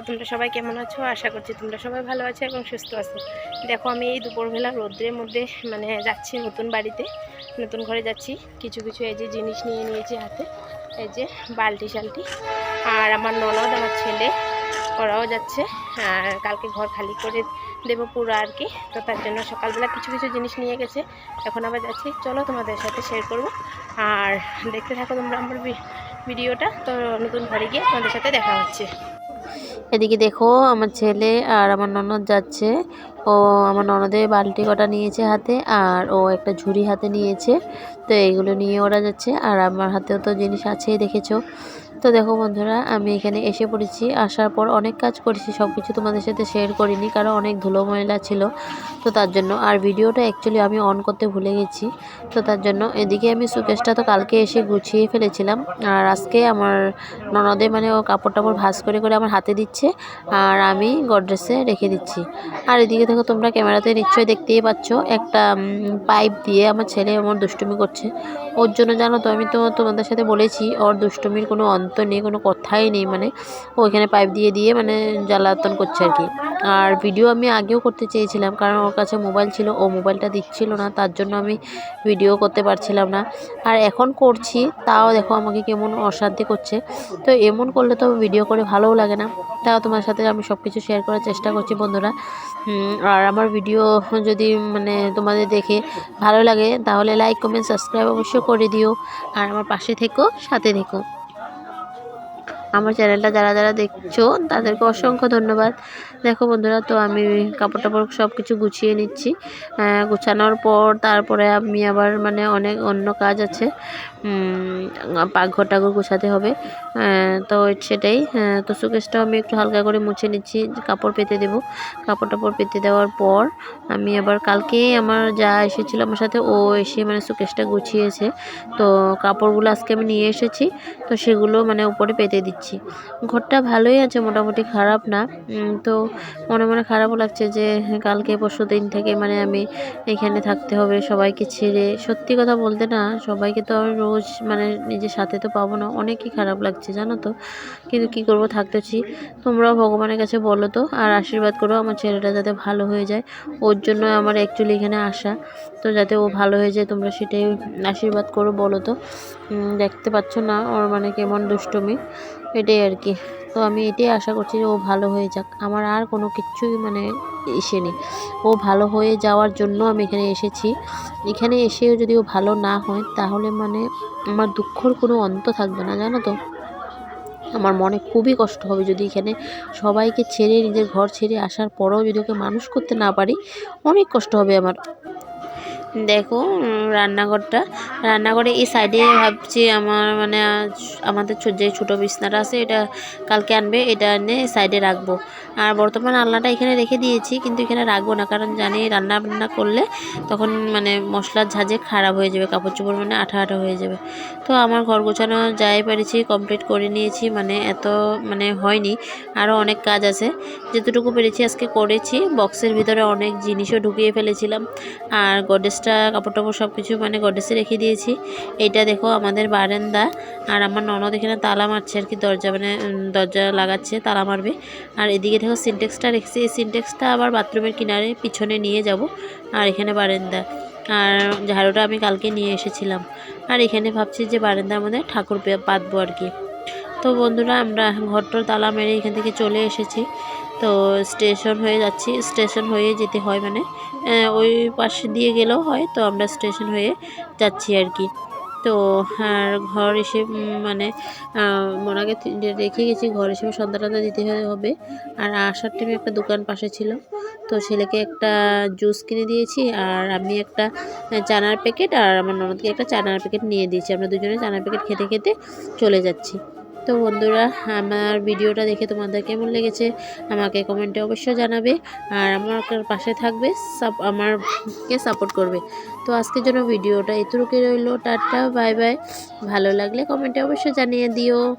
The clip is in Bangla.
তো তোমরা সবাই কেমন আছো? আশা করছি তোমরা সবাই ভালো আছো এবং সুস্থ আছো। দেখো, আমি এই দুপুরবেলা রোদ্রের মধ্যে মানে যাচ্ছি নতুন বাড়িতে, নতুন ঘরে যাচ্ছি। কিছু কিছু এই যে জিনিস নিয়ে নিয়েছি হাতে, এই যে বালতি শালটি আর আমার ননদ, আমার ছেলে, ওরাও যাচ্ছে। আর কালকে ঘর খালি করে দেবো পুরো আর কি। তো তার জন্য সকালবেলা কিছু কিছু জিনিস নিয়ে গেছে। এখন আবার যাচ্ছি। চলো তোমাদের সাথে শেয়ার করব। আর দেখতে থাকো তোমরা আমার ভিডিওটা। তো নতুন ঘরে গিয়ে তোমাদের সাথে দেখা হচ্ছে। এদিকে দেখো, আমার ছেলে আর আমার ননদ যাচ্ছে। ও আমার ননদের বালতি কটা নিয়েছে হাতে আর ও একটা ঝুড়ি হাতে নিয়েছে। তো এইগুলো নিয়ে ওরা যাচ্ছে আর আমার হাতেও তো জিনিস আছেই, দেখেছ? তো দেখো বন্ধুরা, আমি এখানে এসে পড়েছি। আসার পর অনেক কাজ করেছি সব কিছু তোমাদের সাথে শেয়ার করিনি, কারণ অনেক ধুলো ময়লা ছিল। তো তার জন্য, আর ভিডিওটা অ্যাকচুয়ালি আমি অন করতে ভুলে গেছি। তো তার জন্য এদিকে আমি সুকেশটা তো কালকে এসে গুছিয়ে ফেলেছিলাম। আর আজকে আমার ননদে মানে ও কাপড় টাপড় ভাঁজ করে করে আমার হাতে দিচ্ছে, আর আমি গডরেসে রেখে দিচ্ছি। আর এদিকে দেখো তোমরা ক্যামেরাতে নিশ্চয়ই দেখতেই পাচ্ছ, একটা পাইপ দিয়ে আমার ছেলে আমার দুষ্টুমি করছে। ওর জন্য জানো তো, আমি তো তোমাদের সাথে বলেছি, ওর দুষ্টমির কোনো অন্ত নেই, কোনো কথাই নেই মানে ওইখানে পাইপ দিয়ে দিয়ে মানে জ্বালাতন করছে আর কি। আর ভিডিও আমি আগেও করতে চেয়েছিলাম, কারণ ওর কাছে মোবাইল ছিল, ও মোবাইলটা দিচ্ছিল না, তার জন্য আমি ভিডিও করতে পারছিলাম না। আর এখন করছি, তাও দেখো আমাকে কেমন অশান্তি করছে। তো এমন করলে তো ভিডিও করে ভালোও লাগে না। তাও তোমার সাথে আমি সব কিছু শেয়ার করার চেষ্টা করছি বন্ধুরা। আর আমার ভিডিও যদি মানে তোমাদের দেখে ভালো লাগে, তাহলে লাইক কমেন্ট সাবস্ক্রাইব অবশ্যই করে দিও। আর আমার পাশে থেকো, সাথে থেকো। আমার চ্যানেলটা যারা যারা দেখছ, তাদেরকে অসংখ্য ধন্যবাদ। দেখো বন্ধুরা, তো আমি কাপড় টাপড় সব কিছু গুছিয়ে নিচ্ছি। গুছানোর পর তারপরে আমি আবার মানে অনেক অন্য কাজ আছে। পাকঘর টাকঘর গুছাতে হবে। তো সেটাই তো সুকেশটাও আমি একটু হালকা করে মুছে নিচ্ছি, কাপড় পেতে দেবো। কাপড় টাপড় পেতে দেওয়ার পর আমি আবার কালকে আমার যা এসেছিল আমার সাথে, ও এসে মানে সুকেশটা গুছিয়েছে। তো কাপড়গুলো আজকে আমি নিয়ে এসেছি, তো সেগুলো মানে উপরে পেতে দিচ্ছি। ঘরটা ভালোই আছে, মোটামুটি খারাপ না। তো মনে মনে খারাপও লাগছে যে কালকে পরশু দিন থেকে মানে আমি এখানে থাকতে হবে সবাইকে ছেড়ে। সত্যি কথা বলতে না, সবাইকে তো আমি রোজ মানে নিজের সাথে তো পাবো না। অনেকই খারাপ লাগছে, জানো তো? কিন্তু কি করব থাকতেছি তোমরাও ভগবানের কাছে বলো তো, আর আশীর্বাদ করো, আমার ছেলেটা যাতে ভালো হয়ে যায়। ওর জন্য আমার অ্যাকচুয়ালি এখানে আসা। তো যাতে ও ভালো হয়ে যায়, তোমরা সেটাই আশীর্বাদ করো, বলো তো। দেখতে পাচ্ছ না, ওর মানে কেমন দুষ্টমি। এটাই আর কি। তো আমি এটাই আশা করছি যে ও ভালো হয়ে যাক। আমার আর কোনো কিছুই মানে এসে নেই। ও ভালো হয়ে যাওয়ার জন্য আমি এখানে এসেছি। এখানে এসেও যদি ও ভালো না হয়, তাহলে মানে আমার দুঃখর কোনো অন্ত থাকবে না, জানো তো? আমার মনে খুবই কষ্ট হবে যদি এখানে সবাইকে ছেড়ে নিজের ঘর ছেড়ে আসার পরেও যদি ওকে মানুষ করতে না পারি, অনেক কষ্ট হবে আমার। দেখো রান্নাঘরটা। রান্নাঘরে এই সাইডে ভাবছি আমার মানে আমাদের যে ছোটো বিছনাটা আছে, এটা কালকে আনবে, এটা এনে সাইডে রাখব। আর বর্তমান আলনাটা এখানে রেখে দিয়েছি, কিন্তু এখানে রাখব না, কারণ জানি রান্না বান্না করলে তখন মানে মশলার ঝাঁঝে খারাপ হয়ে যাবে, কাপড় চোপড় মানে আঠা আঠা হয়ে যাবে। তো আমার ঘর গোছানো যাই পেরেছি কমপ্লিট করে নিয়েছি মানে এত মানে হয়নি আরও অনেক কাজ আছে। যেতটুকু পেরেছি আজকে করেছি বক্সের ভিতরে অনেক জিনিসও ঢুকিয়ে ফেলেছিলাম। আর গডেসটা কাপড় টাপড় সব কিছু মানে গডেসে রেখে দিয়েছি। এইটা দেখো আমাদের বারান্দা। আর আমার ননদ এখানে তালা মারছে আর কি, দরজা মানে দরজা লাগাচ্ছে, তালা মারবে। আর এদিকে দেখো সিনটেক্সটা রেখেছি। এই সিনটেক্সটা আবার বাথরুমের কিনারে পিছনে নিয়ে যাব। আর এখানে বারান্দা। আর ঝাড়ুটা আমি কালকে নিয়ে এসেছিলাম। আর এখানে ভাবছি যে বারান্দার মধ্যে ঠাকুর পাতবো আর কি। তো বন্ধুরা, আমরা ঘরটোর তালা মেরে এখান থেকে চলে এসেছি। তো স্টেশন হয়ে যাচ্ছি। স্টেশন হয়ে যেতে হয় মানে ওই পাশে দিয়ে গেলেও হয়, তো আমরা স্টেশন হয়ে যাচ্ছি আর কি। তো আর ঘর এসে মানে মোনাকে রেখে গেছি, ঘর এসে সন্ধ্যা দিতে হবে। আর আসার টাইমে একটা দোকান পাশে ছিল। তো ছেলেকে একটা জুস কিনে দিয়েছি, আর আমি একটা চানার প্যাকেট আর আমার ননদকে একটা চানার প্যাকেট নিয়ে দিয়েছি। আমরা দুজনে চানার প্যাকেট খেতে খেতে চলে যাচ্ছি। তো বন্ধুরা, আমার ভিডিওটা দেখে তোমাদের কেমন লেগেছে আমাকে কমেন্টে অবশ্যই জানাবে আর আমার পাশে থাকবে সাপ- আমারকে সাপোর্ট করবে। তো আজকের জন্য ভিডিওটা এতটুকু রইল, টাটা বাই বাই ভালো লাগলে কমেন্টে অবশ্যই জানিয়ে দিও।